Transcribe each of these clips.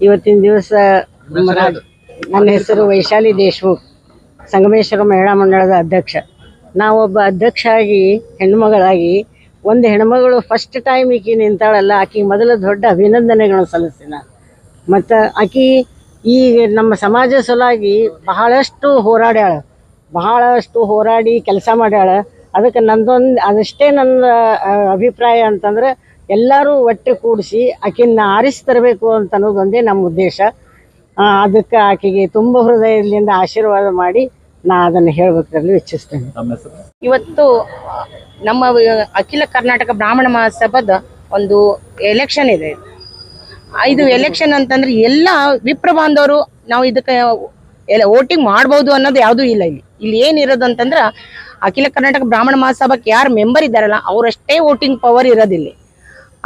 ಇವತ್ತಿನ ದಿವಸ ನನ್ನ ಹೆಸರು ವೈಶಾಲಿ ದೇಶ್ಮುಖ್ ಸಂಗಮೇಶ್ವರ ಮಹಿಳಾ ಮಂಡಳದ ಅಧ್ಯಕ್ಷ. ನಾವೊಬ್ಬ ಅಧ್ಯಕ್ಷ ಆಗಿ ಹೆಣ್ಮಗಳಾಗಿ ಒಂದು ಹೆಣ್ಮಗಳು ಫಸ್ಟ್ ಟೈಮ್ ಈಕಿ ನಿಂತಾಳಲ್ಲ ಆಕೆ ಮೊದಲ ದೊಡ್ಡ ಅಭಿನಂದನೆಗಳನ್ನು ಸಲ್ಲಿಸ್ತೀನಿ ನಾನು. ಮತ್ತು ಆಕಿ ಈ ನಮ್ಮ ಸಮಾಜ ಸಲುವಾಗಿ ಬಹಳಷ್ಟು ಹೋರಾಡ್ಯಾಳ. ಬಹಳಷ್ಟು ಹೋರಾಡಿ ಕೆಲಸ ಮಾಡ್ಯಾಳ. ಅದಕ್ಕೆ ನಂದೊಂದು ಅದಷ್ಟೇ ನನ್ನ ಅಭಿಪ್ರಾಯ ಅಂತಂದ್ರೆ ಎಲ್ಲರೂ ಒಟ್ಟು ಕೂಡಿಸಿ ಆಕಿನ ಆರಿಸಿ ತರಬೇಕು ಅಂತ ಅನ್ನೋದೊಂದೇ ನಮ್ಮ ಉದ್ದೇಶ. ಅದಕ್ಕೆ ಆಕೆಗೆ ತುಂಬ ಹೃದಯದಿಂದ ಆಶೀರ್ವಾದ ಮಾಡಿ ನಾ ಅದನ್ನು ಹೇಳಬೇಕಲ್ಲಿ ಇಚ್ಛಿಸ್ತೇನೆ. ಇವತ್ತು ನಮ್ಮ ಅಖಿಲ ಕರ್ನಾಟಕ ಬ್ರಾಹ್ಮಣ ಮಹಾಸಭಾದ ಒಂದು ಎಲೆಕ್ಷನ್ ಇದೆ. ಆ, ಇದು ಎಲೆಕ್ಷನ್ ಅಂತಂದ್ರೆ ಎಲ್ಲ ವಿಪ್ರ ಬಾಂಧವರು ನಾವು ಇದಕ್ಕೆ ಎಲ್ಲ ವೋಟಿಂಗ್ ಮಾಡ್ಬೋದು ಅನ್ನೋದು ಯಾವುದೂ ಇಲ್ಲ ಇಲ್ಲಿ. ಇಲ್ಲಿ ಏನಿರೋದು ಅಂತಂದ್ರೆ ಅಖಿಲ ಕರ್ನಾಟಕ ಬ್ರಾಹ್ಮಣ ಮಹಾಸಭಾಕ್ಕೆ ಯಾರು ಮೆಂಬರ್ ಇದ್ದಾರಲ್ಲ ಅವರಷ್ಟೇ ವೋಟಿಂಗ್ ಪವರ್ ಇರೋದಿಲ್ಲ.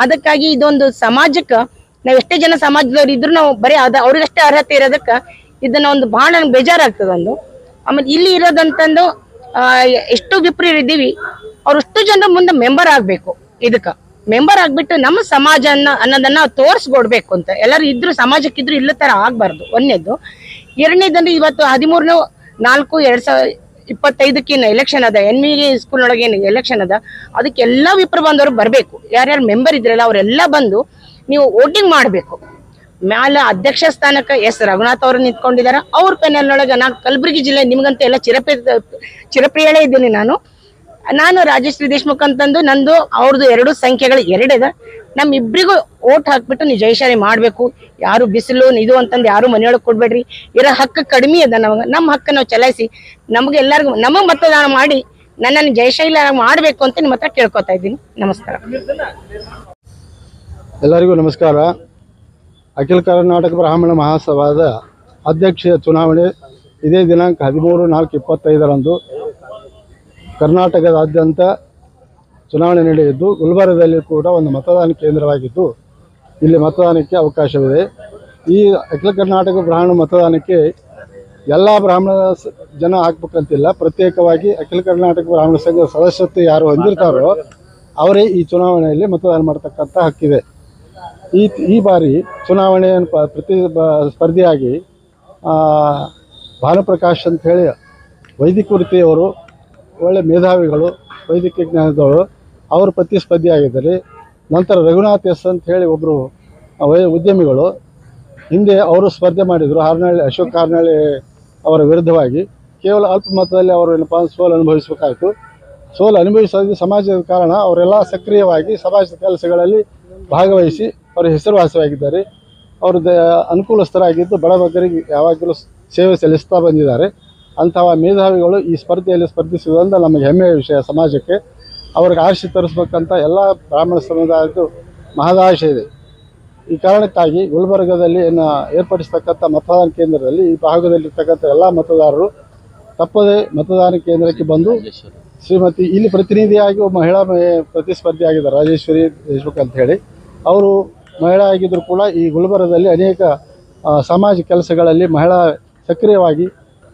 ಅದಕ್ಕಾಗಿ ಇದೊಂದು ಸಮಾಜಕ್ಕೆ, ನಾವು ಎಷ್ಟೇ ಜನ ಸಮಾಜದವ್ರು ಇದ್ರು ನಾವು ಬರೀ ಅದ, ಅವ್ರಿಗಷ್ಟೇ ಅರ್ಹತೆ ಇರೋದಕ್ಕೆ ಇದನ್ನ ಒಂದು ಬಹಳ ನಂಗೆ ಬೇಜಾರಾಗ್ತದೆ ಆಮೇಲೆ ಇಲ್ಲಿ ಇರೋದಂತಂದು ಎಷ್ಟು ವಿಪ್ರಿಯರು ಇದ್ದೀವಿ ಅವ್ರಷ್ಟು ಜನ ಮುಂದೆ ಮೆಂಬರ್ ಆಗ್ಬೇಕು ಇದಕ್ಕ. ಮೆಂಬರ್ ಆಗ್ಬಿಟ್ಟು ನಮ್ಮ ಸಮಾಜ ಅನ್ನ, ಅನ್ನೋದನ್ನ ತೋರಿಸ್ಕೊಡ್ಬೇಕು ಅಂತ. ಎಲ್ಲರೂ ಇದ್ರು, ಸಮಾಜಕ್ಕಿದ್ರು ಇಲ್ಲ ತರ ಆಗ್ಬಾರ್ದು. ಒಂದನೇದು. ಎರಡನೇದಂದ್ರೆ ಇವತ್ತು ಹದಿಮೂರನೇ ನಾಲ್ಕು, ಎರಡ್ ಸಾವಿರ ಇಪ್ಪತ್ತೈದಕ್ಕಿನ್ನ ಎಲೆಕ್ಷನ್ ಅದ. ಎನ್ ವಿ ಸ್ಕೂಲ್ ಒಳಗೆ ಏನು ಎಲೆಕ್ಷನ್ ಅದ ಅದಕ್ಕೆಲ್ಲ ವಿಪ್ರ ಬಂದವರು ಬರಬೇಕು. ಯಾರ್ಯಾರು ಮೆಂಬರ್ ಇದ್ರಲ್ಲ ಅವರೆಲ್ಲ ಬಂದು ನೀವು ವೋಟಿಂಗ್ ಮಾಡಬೇಕು. ಮ್ಯಾಲ ಅಧ್ಯಕ್ಷ ಸ್ಥಾನಕ್ಕೆ ಎಸ್ ರಘುನಾಥ್ ಅವರು ನಿಂತ್ಕೊಂಡಿದ್ದಾರೆ ಅವ್ರ ಪೆನಲ್ನೊಳಗೆ ನಾನು ಕಲಬುರಗಿ ಜಿಲ್ಲೆ ನಿಮ್ಗಂತ ಎಲ್ಲ ಚಿರಪ್ರಿಯ ಚಿರಪ್ರಿಯಳೇ ಇದ್ದೀನಿ ನಾನು. ನಾನು ರಾಜೇಶ್ರೀ ದೇಶ್ಮುಖ್ ಅಂತಂದು ನಂದು ಅವ್ರದ್ದು ಎರಡು ಸಂಖ್ಯೆಗಳು ಎರಡಿದೆ ನಮ್ ಇಬ್ರಿಗೂ ಓಟ್ ಹಾಕ್ಬಿಟ್ಟು ನೀವು ಜಯಶಾಲಿ ಮಾಡಬೇಕು. ಯಾರು ಬಿಸಿಲು, ಇದು ಅಂತಂದು ಯಾರು ಮನೆಯೊಳಗೆ ಕೊಡಬೇಡ್ರಿ. ಇರೋ ಹಕ್ಕು ಕಡಿಮೆ ಅದ ನಮಗೆ. ನಮ್ಮ ಹಕ್ಕ ಚಲಾಯಿಸಿ, ನಮಗೆ ಎಲ್ಲರಿಗೂ, ನಮಗೆ ಮತದಾನ ಮಾಡಿ, ನನ್ನನ್ನು ಜಯಶೈಲ ಮಾಡಬೇಕು ಅಂತ ನಿಮ್ಮ ಹತ್ರ ಕೇಳ್ಕೊತಾ ಇದ್ದೀನಿ. ನಮಸ್ಕಾರ. ಎಲ್ಲರಿಗೂ ನಮಸ್ಕಾರ. ಅಖಿಲ ಕರ್ನಾಟಕ ಬ್ರಾಹ್ಮಣ ಮಹಾಸಭಾದ ಅಧ್ಯಕ್ಷ ಚುನಾವಣೆ ಇದೇ ದಿನಾಂಕ ಹದಿಮೂರು ನಾಲ್ಕು ಇಪ್ಪತ್ತೈದರಂದು ಕರ್ನಾಟಕದಾದ್ಯಂತ ಚುನಾವಣೆ ನಡೆಯಿದ್ದು ಗುಲ್ಬರ್ಗದಲ್ಲಿ ಕೂಡ ಒಂದು ಮತದಾನ ಕೇಂದ್ರವಾಗಿದ್ದು ಇಲ್ಲಿ ಮತದಾನಕ್ಕೆ ಅವಕಾಶವಿದೆ. ಈ ಅಖಿಲ ಕರ್ನಾಟಕ ಬ್ರಾಹ್ಮಣ ಮತದಾನಕ್ಕೆ ಎಲ್ಲ ಬ್ರಾಹ್ಮಣ ಜನ ಹಾಕ್ಬೇಕಂತಿಲ್ಲ ಪ್ರತ್ಯೇಕವಾಗಿ ಅಖಿಲ ಕರ್ನಾಟಕ ಬ್ರಾಹ್ಮಣ ಸಂಘದ ಸದಸ್ಯತ್ವ ಯಾರು ಹೊಂದಿರ್ತಾರೋ ಅವರೇ ಈ ಚುನಾವಣೆಯಲ್ಲಿ ಮತದಾನ ಮಾಡ್ತಕ್ಕಂಥ ಹಕ್ಕಿದೆ. ಈ ಈ ಬಾರಿ ಚುನಾವಣೆಯನ್ನು ಪ್ರತಿ ಸ್ಪರ್ಧಿಯಾಗಿ ಭಾನುಪ್ರಕಾಶ್ ಅಂತ ಹೇಳಿ ವೈದಿಕ ವೃತ್ತಿಯವರು, ಒಳ್ಳೆ ಮೇಧಾವಿಗಳು ವೈದ್ಯಕೀಯ ಜ್ಞಾನದವರು ಅವರು ಪ್ರತಿಸ್ಪರ್ಧಿಯಾಗಿದ್ದಾರೆ ನಂತರ ರಘುನಾಥ್ ಎಸ್ ಅಂತ ಹೇಳಿ ಒಬ್ಬರು ಉದ್ಯಮಿಗಳು. ಹಿಂದೆ ಅವರು ಸ್ಪರ್ಧೆ ಮಾಡಿದರು ಹಾರ್ನಹಳ್ಳಿ ಅಶೋಕ್ ಹಾರ್ನಹಳ್ಳಿ ಅವರ ವಿರುದ್ಧವಾಗಿ. ಕೇವಲ ಅಲ್ಪ ಮತದಲ್ಲಿ ಅವರು ಏನಪ್ಪ ಸೋಲು ಅನುಭವಿಸಬೇಕಾಯಿತು. ಸೋಲು ಅನುಭವಿಸೋದು ಸಮಾಜದ ಕಾರಣ ಅವರೆಲ್ಲ ಸಕ್ರಿಯವಾಗಿ ಸಮಾಜದ ಕೆಲಸಗಳಲ್ಲಿ ಭಾಗವಹಿಸಿ ಅವರು ಹೆಸರುವಾಸವಾಗಿದ್ದಾರೆ ಅವರು ಅನುಕೂಲಸ್ಥರಾಗಿದ್ದು ಬಡಬಗ್ಗರಿಗೆ ಯಾವಾಗಲೂ ಸೇವೆ ಸಲ್ಲಿಸ್ತಾ ಬಂದಿದ್ದಾರೆ. ಅಂತಹ ಮೇಧಾವಿಗಳು ಈ ಸ್ಪರ್ಧೆಯಲ್ಲಿ ಸ್ಪರ್ಧಿಸುವುದರಿಂದ ನಮಗೆ ಹೆಮ್ಮೆಯ ವಿಷಯ ಸಮಾಜಕ್ಕೆ. ಅವ್ರಿಗೆ ಆಶೆ ತರಿಸ್ಬೇಕಂತ ಎಲ್ಲ ಬ್ರಾಹ್ಮಣ ಸಮುದಾಯದ್ದು ಮಹದಾಶೆ ಇದೆ. ಈ ಕಾರಣಕ್ಕಾಗಿ ಗುಲ್ಬರ್ಗದಲ್ಲಿ ಏರ್ಪಡಿಸ್ತಕ್ಕಂಥ ಮತದಾನ ಕೇಂದ್ರದಲ್ಲಿ ಈ ಭಾಗದಲ್ಲಿರ್ತಕ್ಕಂಥ ಎಲ್ಲ ಮತದಾರರು ತಪ್ಪದೆ ಮತದಾನ ಕೇಂದ್ರಕ್ಕೆ ಬಂದು ಶ್ರೀಮತಿ ಇಲ್ಲಿ ಪ್ರತಿನಿಧಿಯಾಗಿ ಮಹಿಳಾ ಮಹಿ- ಪ್ರತಿಸ್ಪರ್ಧಿ ಆಗಿದ್ದಾರೆ ರಾಜೇಶ್ವರಿ ದೇಶ್ಮುಖ್ ಅಂತ ಹೇಳಿ. ಅವರು ಮಹಿಳಾ ಆಗಿದ್ದರೂ ಕೂಡ ಈ ಗುಲ್ಬರ್ಗದಲ್ಲಿ ಅನೇಕ ಸಮಾಜ ಕೆಲಸಗಳಲ್ಲಿ ಮಹಿಳಾ ಸಕ್ರಿಯವಾಗಿ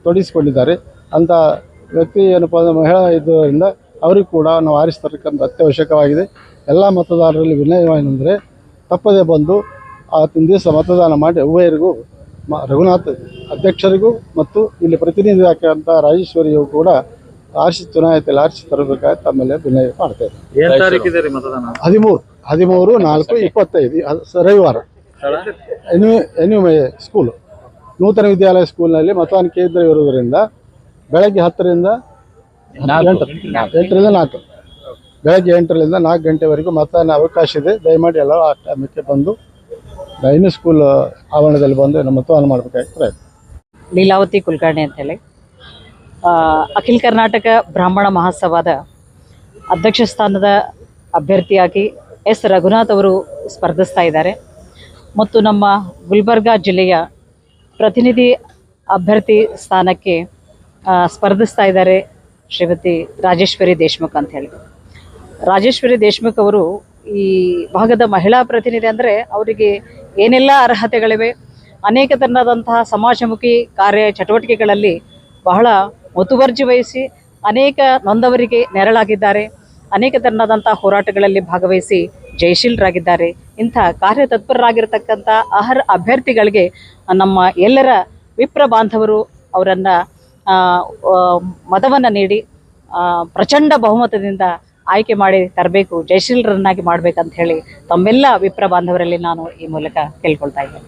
ತೊಡಗಿಸಿಕೊಂಡಿದ್ದಾರೆ. ಅಂಥ ವ್ಯಕ್ತಿ ಏನಪ್ಪ ಮಹಿಳಾ ಇದ್ದರಿಂದ ಅವರಿಗೂ ಕೂಡ ನಾವು ಆರಿಸ್ತಕ್ಕಂಥ ಅತ್ಯವಶ್ಯಕವಾಗಿದೆ. ಎಲ್ಲ ಮತದಾರರಲ್ಲಿ ವಿನಯವೇನೆಂದರೆ ತಪ್ಪದೆ ಬಂದು ಆವತ್ತಿನ ದಿವಸ ಮತದಾನ ಮಾಡಿ ಉಭಯರಿಗೂ ಮ ರಘುನಾಥ್ ಅಧ್ಯಕ್ಷರಿಗೂ ಮತ್ತು ಇಲ್ಲಿ ಪ್ರತಿನಿಧಿ ಹಾಕಿದಂಥ ರಾಜೇಶ್ವರಿಯು ಕೂಡ ಆರ್ಸಿ ಚುನಾಯಿತಿಯಲ್ಲಿ ಆರಿಸಿ ತರಬೇಕಾಗಿ ಆಮೇಲೆ ವಿನಯ ಮಾಡ್ತೇವೆ ಹದಿಮೂರು ಹದಿಮೂರು ನಾಲ್ಕು ಇಪ್ಪತ್ತೈದು ರವಿವಾರ. ಎನಿ ಎನ್ ಸ್ಕೂಲು. ನೂತನ ವಿದ್ಯಾಲಯ ಸ್ಕೂಲ್ನಲ್ಲಿ ಮತದಾನ ಕೇಂದ್ರ ಇರುವುದರಿಂದ ಬೆಳಗ್ಗೆ ಹತ್ತರಿಂದ ಎಂಟು. ಎಂಟರಿಂದ ನಾಲ್ಕು. ಬೆಳಗ್ಗೆ ಎಂಟರಿಂದ ನಾಲ್ಕು ಗಂಟೆವರೆಗೂ ಮತದಾನ ಅವಕಾಶ ಇದೆ. ದಯಮಾಡಿ ಎಲ್ಲರೂ ಆ ಟೈಮಕ್ಕೆ ಬಂದು ಡೈನಿ ಸ್ಕೂಲ್ ಆವರಣದಲ್ಲಿ ಬಂದು ನಮ್ಮ ಮತದಾನ ಮಾಡಬೇಕಾಗಿ ಪ್ರಯತ್ನ. ಲೀಲಾವತಿ ಕುಲಕರ್ಣಿ ಅಂತೇಳಿ. ಅಖಿಲ ಕರ್ನಾಟಕ ಬ್ರಾಹ್ಮಣ ಮಹಾಸಭಾದ ಅಧ್ಯಕ್ಷ ಸ್ಥಾನದ ಅಭ್ಯರ್ಥಿಯಾಗಿ ಎಸ್. ರಘುನಾಥ್ ಅವರು ಸ್ಪರ್ಧಿಸ್ತಾ ಇದ್ದಾರೆ. ಮತ್ತು ನಮ್ಮ ಗುಲ್ಬರ್ಗಾ ಜಿಲ್ಲೆಯ ಪ್ರತಿನಿಧಿ ಅಭ್ಯರ್ಥಿ ಸ್ಥಾನಕ್ಕೆ ಸ್ಪರ್ಧಿಸ್ತಾ ಇದ್ದಾರೆ ಶ್ರೀಮತಿ ರಾಜೇಶ್ವರಿ ದೇಶ್ಮುಖ್ ಅಂತ ಹೇಳಿ. ರಾಜೇಶ್ವರಿ ದೇಶ್ಮುಖ್ ಅವರು ಈ ಭಾಗದ ಮಹಿಳಾ ಪ್ರತಿನಿಧಿ ಅಂದರೆ ಅವರಿಗೆ ಏನೆಲ್ಲ ಅರ್ಹತೆಗಳಿವೆ, ಅನೇಕ ತರನಾದಂತಹ ಸಮಾಜಮುಖಿ ಕಾರ್ಯ ಚಟುವಟಿಕೆಗಳಲ್ಲಿ ಬಹಳ ಮುತುವರ್ಜಿ ವಹಿಸಿ, ಅನೇಕ ನೊಂದವರಿಗೆ ನೆರಳಾಗಿದ್ದಾರೆ, ಅನೇಕ ತರನಾದಂತಹ ಹೋರಾಟಗಳಲ್ಲಿ ಭಾಗವಹಿಸಿ ಜಯಶೀಲರಾಗಿದ್ದಾರೆ. ಇಂಥ ಕಾರ್ಯತತ್ಪರರಾಗಿರ್ತಕ್ಕಂಥ ಅರ್ಹ ಅಭ್ಯರ್ಥಿಗಳಿಗೆ ನಮ್ಮ ಎಲ್ಲರ ವಿಪ್ರ ಬಾಂಧವರು ಅವರನ್ನು ಮತವನ್ನು ನೀಡಿ ಪ್ರಚಂಡ ಬಹುಮತದಿಂದ ಆಯ್ಕೆ ಮಾಡಿ ತರಬೇಕು, ಜಯಶೀಲರನ್ನಾಗಿ ಮಾಡಬೇಕಂತ ಹೇಳಿ ತಮ್ಮೆಲ್ಲ ವಿಪ್ರ ಬಾಂಧವರಲ್ಲಿ ನಾನು ಈ ಮೂಲಕ ಕೇಳ್ಕೊಳ್ತಾ ಇದ್ದೇನೆ.